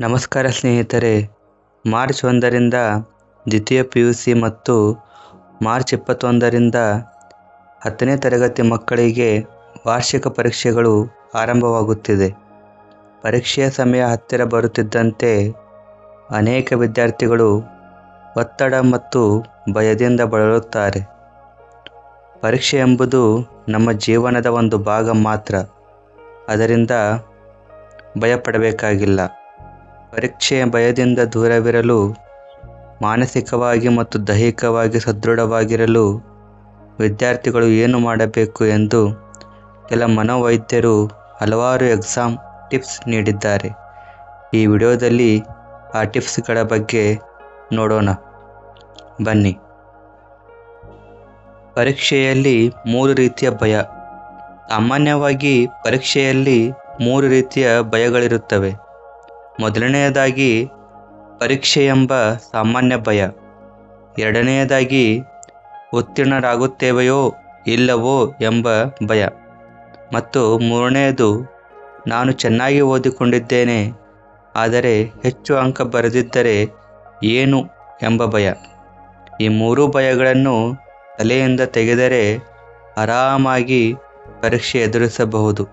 ನಮಸ್ಕಾರ ಸ್ನೇಹಿತರೆ, ಮಾರ್ಚ್ ಒಂದರಿಂದ ದ್ವಿತೀಯ ಪಿ ಯು ಸಿ ಮತ್ತು ಮಾರ್ಚ್ ಇಪ್ಪತ್ತೊಂದರಿಂದ ಹತ್ತನೇ ತರಗತಿ ಮಕ್ಕಳಿಗೆ ವಾರ್ಷಿಕ ಪರೀಕ್ಷೆಗಳು ಆರಂಭವಾಗುತ್ತಿದೆ. ಪರೀಕ್ಷೆಯ ಸಮಯ ಹತ್ತಿರ ಬರುತ್ತಿದ್ದಂತೆ ಅನೇಕ ವಿದ್ಯಾರ್ಥಿಗಳು ಒತ್ತಡ ಮತ್ತು ಭಯದಿಂದ ಬಳಲುತ್ತಾರೆ. ಪರೀಕ್ಷೆ ಎಂಬುದು ನಮ್ಮ ಜೀವನದ ಒಂದು ಭಾಗ ಮಾತ್ರ. ಅದರಿಂದ ಭಯಪಡಬೇಕಾಗಿಲ್ಲ. ಪರೀಕ್ಷೆಯ ಭಯದಿಂದ ದೂರವಿರಲು, ಮಾನಸಿಕವಾಗಿ ಮತ್ತು ದೈಹಿಕವಾಗಿ ಸದೃಢವಾಗಿರಲು ವಿದ್ಯಾರ್ಥಿಗಳು ಏನು ಮಾಡಬೇಕು ಎಂದು ಕೆಲ ಮನೋವೈದ್ಯರು ಹಲವಾರು ಎಕ್ಸಾಮ್ ಟಿಪ್ಸ್ ನೀಡಿದ್ದಾರೆ. ಈ ವಿಡಿಯೋದಲ್ಲಿ ಆ ಟಿಪ್ಸ್ಗಳ ಬಗ್ಗೆ ನೋಡೋಣ. ಬನ್ನಿ. ಪರೀಕ್ಷೆಯಲ್ಲಿ ಮೂರು ರೀತಿಯ ಭಯ. ಸಾಮಾನ್ಯವಾಗಿ ಪರೀಕ್ಷೆಯಲ್ಲಿ ಮೂರು ರೀತಿಯ ಭಯಗಳಿರುತ್ತವೆ. ಮೊದಲನೆಯದಾಗಿ ಪರೀಕ್ಷೆ ಎಂಬ ಸಾಮಾನ್ಯ ಭಯ. ಎರಡನೆಯದಾಗಿ, ಉತ್ತೀರ್ಣರಾಗುತ್ತೇವೆಯೋ ಇಲ್ಲವೋ ಎಂಬ ಭಯ. ಮತ್ತು ಮೂರನೆಯದು, ನಾನು ಚೆನ್ನಾಗಿ ಓದಿಕೊಂಡಿದ್ದೇನೆ, ಆದರೆ ಹೆಚ್ಚು ಅಂಕ ಬರೆದಿದ್ದರೆ ಏನು ಎಂಬ ಭಯ. ಈ ಮೂರು ಭಯಗಳನ್ನು ತಲೆಯಿಂದ ತೆಗೆದರೆ ಆರಾಮಾಗಿ ಪರೀಕ್ಷೆ ಎದುರಿಸಬಹುದು.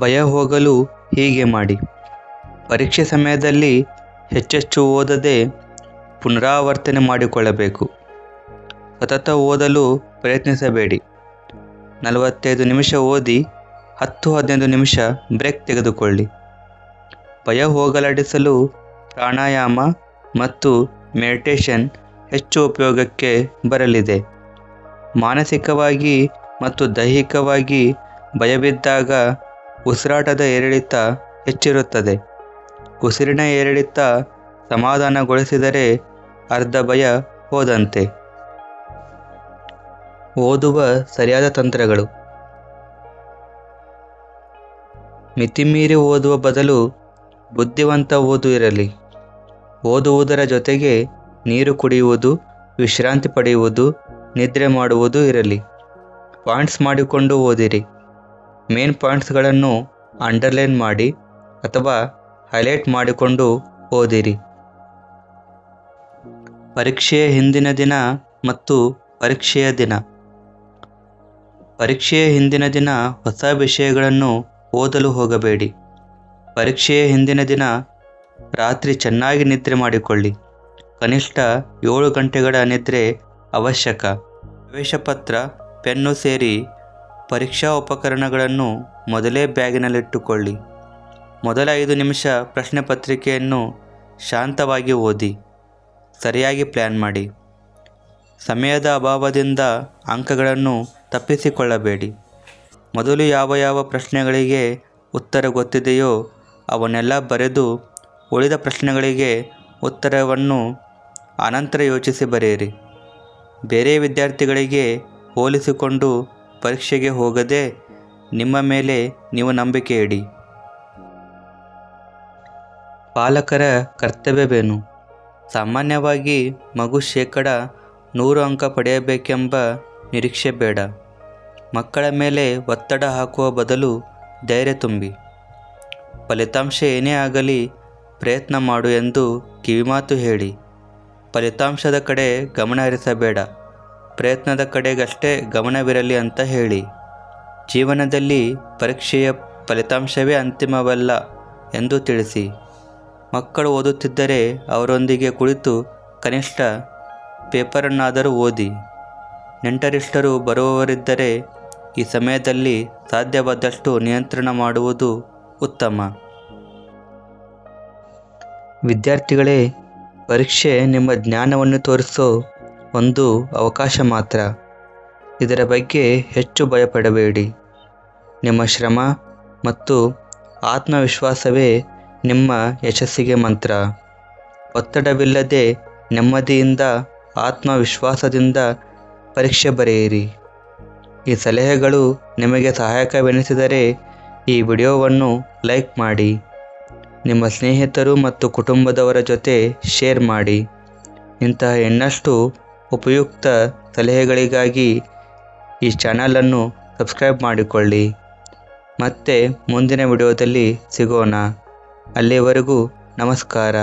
ಭಯ ಹೋಗಲು ಹೀಗೆ ಮಾಡಿ. ಪರೀಕ್ಷೆ ಸಮಯದಲ್ಲಿ ಹೆಚ್ಚೆಚ್ಚು ಓದದೆ ಪುನರಾವರ್ತನೆ ಮಾಡಿಕೊಳ್ಳಬೇಕು. ಸತತ ಓದಲು ಪ್ರಯತ್ನಿಸಬೇಡಿ. ನಲವತ್ತೈದು ನಿಮಿಷ ಓದಿ ಹತ್ತು ಹದಿನೈದು ನಿಮಿಷ ಬ್ರೇಕ್ ತೆಗೆದುಕೊಳ್ಳಿ. ಭಯ ಹೋಗಲಾಡಿಸಲು ಪ್ರಾಣಾಯಾಮ ಮತ್ತು ಮೆಡಿಟೇಷನ್ ಹೆಚ್ಚು ಉಪಯೋಗಕ್ಕೆ ಬರಲಿದೆ. ಮಾನಸಿಕವಾಗಿ ಮತ್ತು ದೈಹಿಕವಾಗಿ ಭಯಬಿದ್ದಾಗ ಉಸಿರಾಟದ ಏರಿಳಿತ ಹೆಚ್ಚಿರುತ್ತದೆ. ಉಸಿರಿನ ಏರಿಳಿತ ಸಮಾಧಾನಗೊಳಿಸಿದರೆ ಅರ್ಧ ಭಯ ಹೋದಂತೆ. ಓದುವ ಸರಿಯಾದ ತಂತ್ರಗಳು. ಮಿತಿಮೀರಿ ಓದುವ ಬದಲು ಬುದ್ಧಿವಂತ ಓದು ಇರಲಿ. ಓದುವುದರ ಜೊತೆಗೆ ನೀರು ಕುಡಿಯುವುದು, ವಿಶ್ರಾಂತಿ ಪಡೆಯುವುದು, ನಿದ್ರೆ ಮಾಡುವುದು ಇರಲಿ. ಪಾಯಿಂಟ್ಸ್ ಮಾಡಿಕೊಂಡು ಓದಿರಿ. ಮೇನ್ ಪಾಯಿಂಟ್ಸ್ಗಳನ್ನು ಅಂಡರ್ಲೈನ್ ಮಾಡಿ ಅಥವಾ ಹೈಲೈಟ್ ಮಾಡಿಕೊಂಡು ಓದಿರಿ. ಪರೀಕ್ಷೆಯ ಹಿಂದಿನ ದಿನ ಮತ್ತು ಪರೀಕ್ಷೆಯ ದಿನ. ಪರೀಕ್ಷೆಯ ಹಿಂದಿನ ದಿನ ಹೊಸ ವಿಷಯಗಳನ್ನು ಓದಲು ಹೋಗಬೇಡಿ. ಪರೀಕ್ಷೆಯ ಹಿಂದಿನ ದಿನ ರಾತ್ರಿ ಚೆನ್ನಾಗಿ ನಿದ್ರೆ ಮಾಡಿಕೊಳ್ಳಿ. ಕನಿಷ್ಠ ಏಳು ಗಂಟೆಗಳ ನಿದ್ರೆ ಅವಶ್ಯಕ. ಪ್ರವೇಶ ಪತ್ರ, ಪೆನ್ನು ಸೇರಿ ಪರೀಕ್ಷಾ ಉಪಕರಣಗಳನ್ನು ಮೊದಲೇ ಬ್ಯಾಗಿನಲ್ಲಿಟ್ಟುಕೊಳ್ಳಿ. ಮೊದಲ ಐದು ನಿಮಿಷ ಪ್ರಶ್ನೆ ಪತ್ರಿಕೆಯನ್ನು ಶಾಂತವಾಗಿ ಓದಿ, ಸರಿಯಾಗಿ ಪ್ಲ್ಯಾನ್ ಮಾಡಿ. ಸಮಯದ ಅಭಾವದಿಂದ ಅಂಕಗಳನ್ನು ತಪ್ಪಿಸಿಕೊಳ್ಳಬೇಡಿ. ಮೊದಲು ಯಾವ ಯಾವ ಪ್ರಶ್ನೆಗಳಿಗೆ ಉತ್ತರ ಗೊತ್ತಿದೆಯೋ ಅವನ್ನೆಲ್ಲ ಬರೆದು ಉಳಿದ ಪ್ರಶ್ನೆಗಳಿಗೆ ಉತ್ತರವನ್ನು ಅನಂತರ ಯೋಚಿಸಿ ಬರೆಯಿರಿ. ಬೇರೆ ವಿದ್ಯಾರ್ಥಿಗಳಿಗೆ ಹೋಲಿಸಿಕೊಂಡು ಪರೀಕ್ಷೆಗೆ ಹೋಗದೆ ನಿಮ್ಮ ಮೇಲೆ ನೀವು ನಂಬಿಕೆ ಇಡಿ. ಪಾಲಕರ ಕರ್ತವ್ಯವೇನು? ಸಾಮಾನ್ಯವಾಗಿ ಮಗು ಶೇಕಡ ನೂರು ಅಂಕ ಪಡೆಯಬೇಕೆಂಬ ನಿರೀಕ್ಷೆ ಬೇಡ. ಮಕ್ಕಳ ಮೇಲೆ ಒತ್ತಡ ಹಾಕುವ ಬದಲು ಧೈರ್ಯ ತುಂಬಿ. ಫಲಿತಾಂಶ ಏನೇ ಆಗಲಿ ಪ್ರಯತ್ನ ಮಾಡು ಎಂದು ಕಿವಿಮಾತು ಹೇಳಿ. ಫಲಿತಾಂಶದ ಕಡೆ ಗಮನ ಹರಿಸಬೇಡ. ಪ್ರಯತ್ನದ ಕಡೆಗಷ್ಟೇ ಗಮನವಿರಲಿ ಅಂತ ಹೇಳಿ. ಜೀವನದಲ್ಲಿ ಪರೀಕ್ಷೆಯ ಫಲಿತಾಂಶವೇ ಅಂತಿಮವಲ್ಲ ಎಂದು ತಿಳಿಸಿ. ಮಕ್ಕಳು ಓದುತ್ತಿದ್ದರೆ ಅವರೊಂದಿಗೆ ಕುಳಿತು ಕನಿಷ್ಠ ಪೇಪರನ್ನಾದರೂ ಓದಿ. ನೆಂಟರಿಷ್ಟರು ಬರುವವರಿದ್ದರೆ ಈ ಸಮಯದಲ್ಲಿ ಸಾಧ್ಯವಾದಷ್ಟು ನಿಯಂತ್ರಣ ಮಾಡುವುದು ಉತ್ತಮ. ವಿದ್ಯಾರ್ಥಿಗಳೇ, ಪರೀಕ್ಷೆ ನಿಮ್ಮ ಜ್ಞಾನವನ್ನು ತೋರಿಸೋ ಒಂದು ಅವಕಾಶ ಮಾತ್ರ. ಇದರ ಬಗ್ಗೆ ಹೆಚ್ಚು ಭಯಪಡಬೇಡಿ. ನಿಮ್ಮ ಶ್ರಮ ಮತ್ತು ಆತ್ಮವಿಶ್ವಾಸವೇ ನಿಮ್ಮ ಯಶಸ್ಸಿಗೆ ಮಂತ್ರ. ಒತ್ತಡವಿಲ್ಲದೆ ನೆಮ್ಮದಿಯಿಂದ ಆತ್ಮವಿಶ್ವಾಸದಿಂದ ಪರೀಕ್ಷೆ ಬರೆಯಿರಿ. ಈ ಸಲಹೆಗಳು ನಿಮಗೆ ಸಹಾಯಕವೆನಿಸಿದರೆ ಈ ವಿಡಿಯೋವನ್ನು ಲೈಕ್ ಮಾಡಿ. ನಿಮ್ಮ ಸ್ನೇಹಿತರು ಮತ್ತು ಕುಟುಂಬದವರ ಜೊತೆ ಶೇರ್ ಮಾಡಿ. ಇಂತಹ ಇನ್ನಷ್ಟು ಉಪಯುಕ್ತ ಸಲಹೆಗಳಿಗಾಗಿ ಈ ಚಾನಲನ್ನು ಸಬ್ಸ್ಕ್ರೈಬ್ ಮಾಡಿಕೊಳ್ಳಿ. ಮತ್ತೆ ಮುಂದಿನ ವಿಡಿಯೋದಲ್ಲಿ ಸಿಗೋಣ. ಅಲ್ಲಿವರೆಗೂ ನಮಸ್ಕಾರ.